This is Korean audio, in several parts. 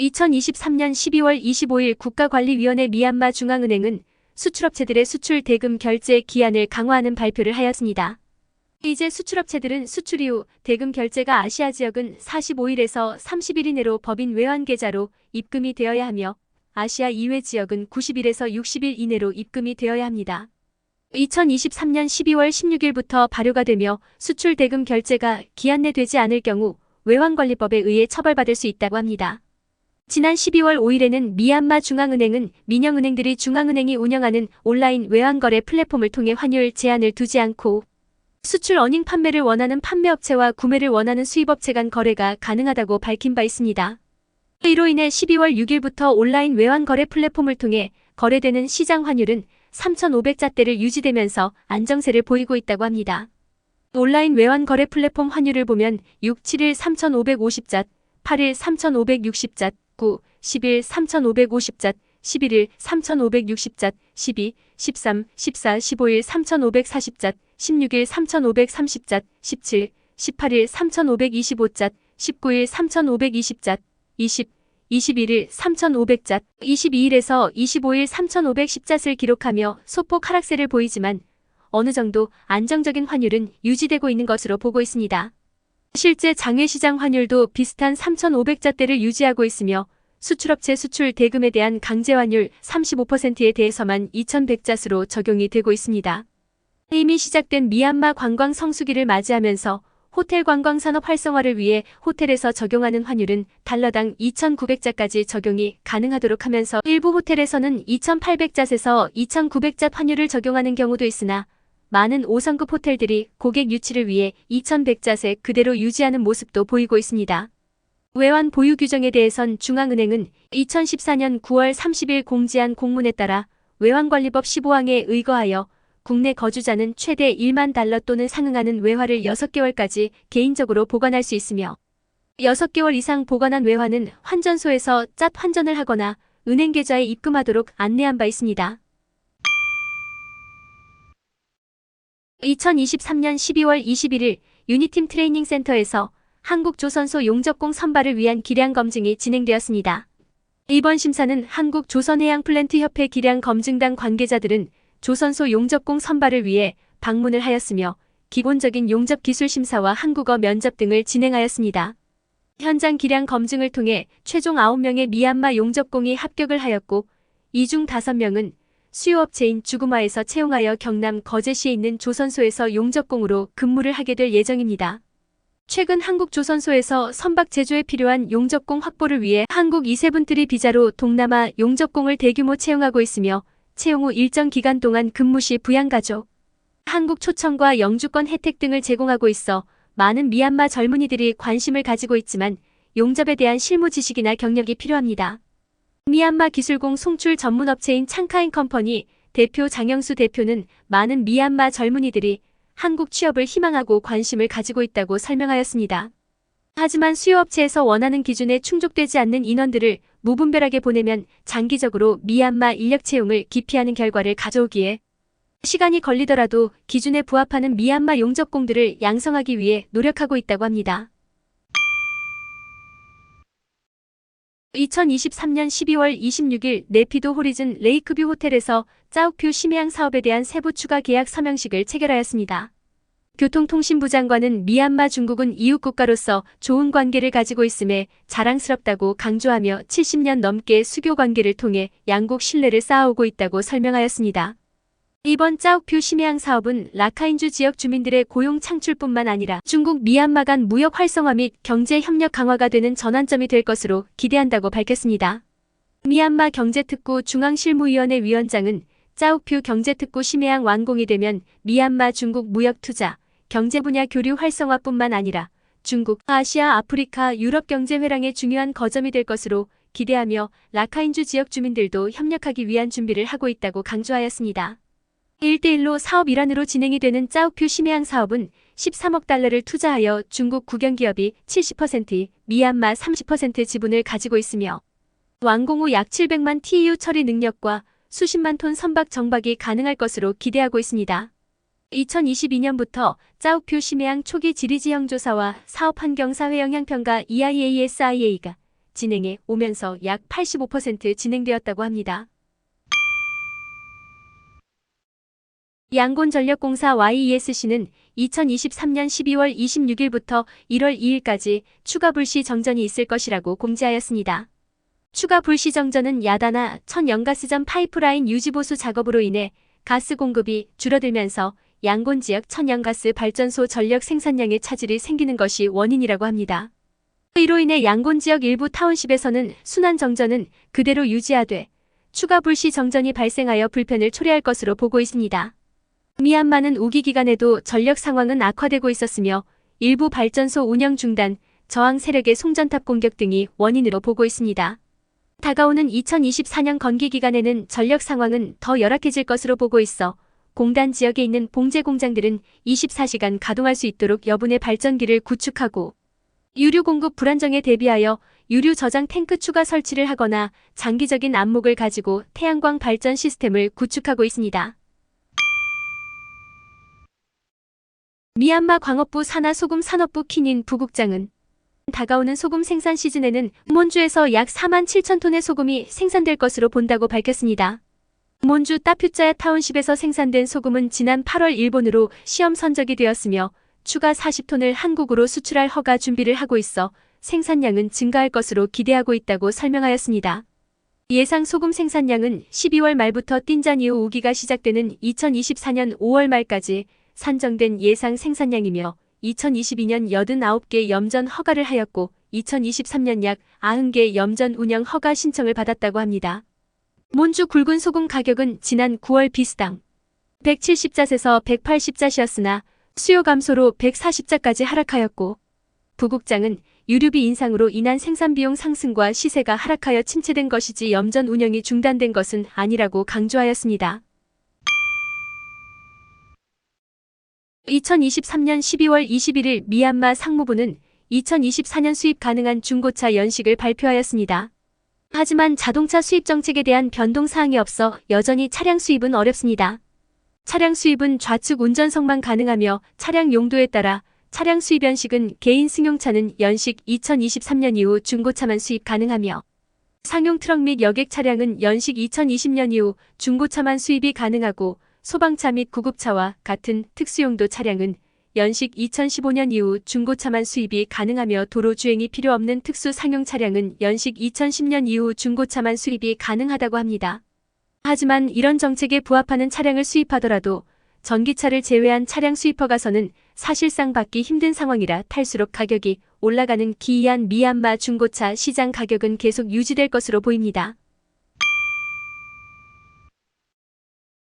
2023년 12월 25일 국가관리위원회 미얀마 중앙은행은 수출업체들의 수출 대금 결제 기한을 강화하는 발표를 하였습니다. 이제 수출업체들은 수출 이후 대금 결제가 아시아 지역은 45일에서 30일 이내로 법인 외환 계좌로 입금이 되어야 하며 아시아 이외 지역은 90일에서 60일 이내로 입금이 되어야 합니다. 2023년 12월 16일부터 발효가 되며 수출 대금 결제가 기한 내 되지 않을 경우 외환관리법에 의해 처벌받을 수 있다고 합니다. 지난 12월 5일에는 미얀마 중앙은행은 민영은행들이 중앙은행이 운영하는 온라인 외환거래 플랫폼을 통해 환율 제한을 두지 않고 수출 어닝 판매를 원하는 판매업체와 구매를 원하는 수입업체 간 거래가 가능하다고 밝힌 바 있습니다. 이로 인해 12월 6일부터 온라인 외환거래 플랫폼을 통해 거래되는 시장 환율은 3,500자대를 유지되면서 안정세를 보이고 있다고 합니다. 온라인 외환거래 플랫폼 환율을 보면 6, 7일 3,550잣, 8일 3,560잣, 9, 10일 3,550잣, 11일 3,560잣, 12, 13, 14, 15일 3,540잣, 16일 3,530잣, 17, 18일 3,525잣, 19일 3,520잣, 20, 21일 3,500잣, 22일에서 25일 3,510잣을 기록하며 소폭 하락세를 보이지만 어느 정도 안정적인 환율은 유지되고 있는 것으로 보고 있습니다. 실제 장외 시장 환율도 비슷한 3,500자대를 유지하고 있으며 수출업체 수출 대금에 대한 강제 환율 35%에 대해서만 2,100잣으로 적용이 되고 있습니다. 이미 시작된 미얀마 관광 성수기를 맞이하면서 호텔 관광 산업 활성화를 위해 호텔에서 적용하는 환율은 달러당 2,900자까지 적용이 가능하도록 하면서 일부 호텔에서는 2,800잣에서 2,900잣 환율을 적용하는 경우도 있으나 많은 5성급 호텔들이 고객 유치를 위해 2,100잣에 그대로 유지하는 모습도 보이고 있습니다. 외환 보유 규정에 대해선 중앙은행은 2014년 9월 30일 공지한 공문에 따라 외환관리법 15항에 의거하여 국내 거주자는 최대 1만 달러 또는 상응하는 외화를 6개월까지 개인적으로 보관할 수 있으며 6개월 이상 보관한 외화는 환전소에서 짭 환전을 하거나 은행 계좌에 입금하도록 안내한 바 있습니다. 2023년 12월 21일 유니팀 트레이닝 센터에서 한국조선소 용접공 선발을 위한 기량 검증이 진행되었습니다. 이번 심사는 한국조선해양플랜트협회 기량 검증단 관계자들은 조선소 용접공 선발을 위해 방문을 하였으며 기본적인 용접 기술 심사와 한국어 면접 등을 진행하였습니다. 현장 기량 검증을 통해 최종 9명의 미얀마 용접공이 합격을 하였고 이 중 5명은 수요업체인 주구마에서 채용하여 경남 거제시에 있는 조선소에서 용접공으로 근무를 하게 될 예정입니다. 최근 한국 조선소에서 선박 제조에 필요한 용접공 확보를 위해 한국 이세분들이 비자로 동남아 용접공을 대규모 채용하고 있으며 채용 후 일정 기간 동안 근무 시 부양가족, 한국 초청과 영주권 혜택 등을 제공하고 있어 많은 미얀마 젊은이들이 관심을 가지고 있지만 용접에 대한 실무 지식이나 경력이 필요합니다. 미얀마 기술공 송출 전문업체인 창카인 컴퍼니 대표 장영수 대표는 많은 미얀마 젊은이들이 한국 취업을 희망하고 관심을 가지고 있다고 설명하였습니다. 하지만 수요업체에서 원하는 기준에 충족되지 않는 인원들을 무분별하게 보내면 장기적으로 미얀마 인력 채용을 기피하는 결과를 가져오기에 시간이 걸리더라도 기준에 부합하는 미얀마 용접공들을 양성하기 위해 노력하고 있다고 합니다. 2023년 12월 26일 네피도 호리즌 레이크뷰 호텔에서 짜옥뷰 심해양 사업에 대한 세부 추가 계약 서명식을 체결하였습니다. 교통통신부 장관은 미얀마 중국은 이웃 국가로서 좋은 관계를 가지고 있음에 자랑스럽다고 강조하며 70년 넘게 수교 관계를 통해 양국 신뢰를 쌓아오고 있다고 설명하였습니다. 이번 짜옥뷰 심해양 사업은 라카인주 지역 주민들의 고용 창출뿐만 아니라 중국 미얀마 간 무역 활성화 및 경제 협력 강화가 되는 전환점이 될 것으로 기대한다고 밝혔습니다. 미얀마 경제특구 중앙실무위원회 위원장은 짜옥뷰 경제특구 심해양 완공이 되면 미얀마 중국 무역 투자, 경제 분야 교류 활성화뿐만 아니라 중국, 아시아, 아프리카, 유럽 경제 회랑의 중요한 거점이 될 것으로 기대하며 라카인주 지역 주민들도 협력하기 위한 준비를 하고 있다고 강조하였습니다. 1대1로 사업 일환으로 진행이 되는 짜옥뷰 심해양 사업은 13억 달러를 투자하여 중국 국영기업이 70%, 미얀마 30% 지분을 가지고 있으며 완공 후 약 700만 TEU 처리 능력과 수십만 톤 선박 정박이 가능할 것으로 기대하고 있습니다. 2022년부터 짜옥뷰 심해양 초기 지리지형 조사와 사업 환경 사회 영향평가 EIASIA가 진행해 오면서 약 85% 진행되었다고 합니다. 양곤전력공사 YESC는 2023년 12월 26일부터 1월 2일까지 추가 불시 정전이 있을 것이라고 공지하였습니다. 추가 불시 정전은 야다나 천연가스전 파이프라인 유지보수 작업으로 인해 가스 공급이 줄어들면서 양곤 지역 천연가스 발전소 전력 생산량의 차질이 생기는 것이 원인이라고 합니다. 이로 인해 양곤 지역 일부 타운십에서는 순환 정전은 그대로 유지하되 추가 불시 정전이 발생하여 불편을 초래할 것으로 보고 있습니다. 미얀마는 우기 기간에도 전력 상황은 악화되고 있었으며 일부 발전소 운영 중단, 저항 세력의 송전탑 공격 등이 원인으로 보고 있습니다. 다가오는 2024년 건기 기간에는 전력 상황은 더 열악해질 것으로 보고 있어 공단 지역에 있는 봉제 공장들은 24시간 가동할 수 있도록 여분의 발전기를 구축하고 유류 공급 불안정에 대비하여 유류 저장 탱크 추가 설치를 하거나 장기적인 안목을 가지고 태양광 발전 시스템을 구축하고 있습니다. 미얀마 광업부 산하 소금 산업부 키닌 부국장은 다가오는 소금 생산 시즌에는 몬주에서 약 4만 7천 톤의 소금이 생산될 것으로 본다고 밝혔습니다. 몬주 따퓨짜야 타운십에서 생산된 소금은 지난 8월 일본으로 시험 선적이 되었으며 추가 40톤을 한국으로 수출할 허가 준비를 하고 있어 생산량은 증가할 것으로 기대하고 있다고 설명하였습니다. 예상 소금 생산량은 12월 말부터 띵잔 이후 우기가 시작되는 2024년 5월 말까지 산정된 예상 생산량이며 2022년 89개 염전 허가를 하였고 2023년 약 90개 염전 운영 허가 신청을 받았다고 합니다. 몬주 굵은 소금 가격은 지난 9월 비스당 170잣에서 180잣이었으나 수요 감소로 140잣까지 하락하였고 부국장은 유류비 인상으로 인한 생산비용 상승과 시세가 하락하여 침체된 것이지 염전 운영이 중단된 것은 아니라고 강조하였습니다. 2023년 12월 21일 미얀마 상무부는 2024년 수입 가능한 중고차 연식을 발표하였습니다. 하지만 자동차 수입 정책에 대한 변동 사항이 없어 여전히 차량 수입은 어렵습니다. 차량 수입은 좌측 운전석만 가능하며 차량 용도에 따라 차량 수입 연식은 개인 승용차는 연식 2023년 이후 중고차만 수입 가능하며 상용 트럭 및 여객 차량은 연식 2020년 이후 중고차만 수입이 가능하고 소방차 및 구급차와 같은 특수용도 차량은 연식 2015년 이후 중고차만 수입이 가능하며 도로 주행이 필요 없는 특수 상용 차량은 연식 2010년 이후 중고차만 수입이 가능하다고 합니다. 하지만 이런 정책에 부합하는 차량을 수입하더라도 전기차를 제외한 차량 수입 허가서는 사실상 받기 힘든 상황이라 탈수록 가격이 올라가는 기이한 미얀마 중고차 시장 가격은 계속 유지될 것으로 보입니다.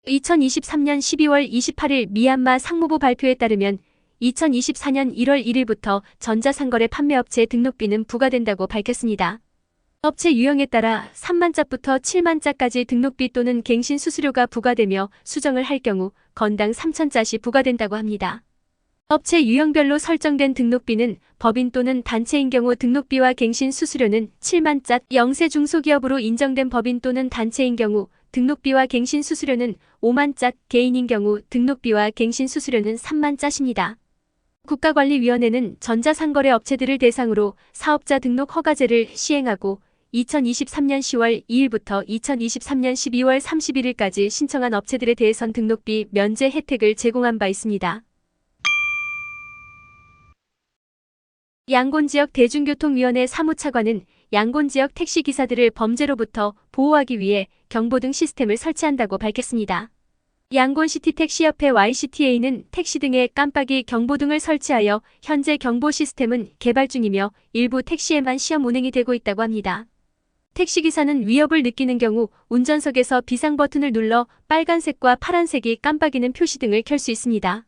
2023년 12월 28일 미얀마 상무부 발표에 따르면 2024년 1월 1일부터 전자상거래 판매업체 등록비는 부과된다고 밝혔습니다. 업체 유형에 따라 3만 짝부터 7만 짝까지 등록비 또는 갱신 수수료가 부과되며 수정을 할 경우 건당 3천 짝이 부과된다고 합니다. 업체 유형별로 설정된 등록비는 법인 또는 단체인 경우 등록비와 갱신 수수료는 7만 짝, 영세 중소기업으로 인정된 법인 또는 단체인 경우 등록비와 갱신 수수료는 5만 짝, 개인인 경우 등록비와 갱신 수수료는 3만 짝입니다. 국가관리위원회는 전자상거래 업체들을 대상으로 사업자 등록 허가제를 시행하고 2023년 10월 2일부터 2023년 12월 31일까지 신청한 업체들에 대해선 등록비 면제 혜택을 제공한 바 있습니다. 양곤지역 대중교통위원회 사무차관은 양곤 지역 택시기사들을 범죄로부터 보호하기 위해 경보등 시스템을 설치한다고 밝혔습니다. 양곤시티 택시협회 YCTA는 택시 등에 깜빡이 경보등을 설치하여 현재 경보 시스템은 개발 중이며 일부 택시에만 시험 운행이 되고 있다고 합니다. 택시기사는 위협을 느끼는 경우 운전석에서 비상 버튼을 눌러 빨간색과 파란색이 깜빡이는 표시등을 켤 수 있습니다.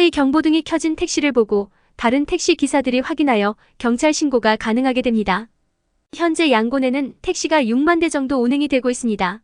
이 경보등이 켜진 택시를 보고 다른 택시 기사들이 확인하여 경찰 신고가 가능하게 됩니다. 현재 양곤에는 택시가 6만 대 정도 운행이 되고 있습니다.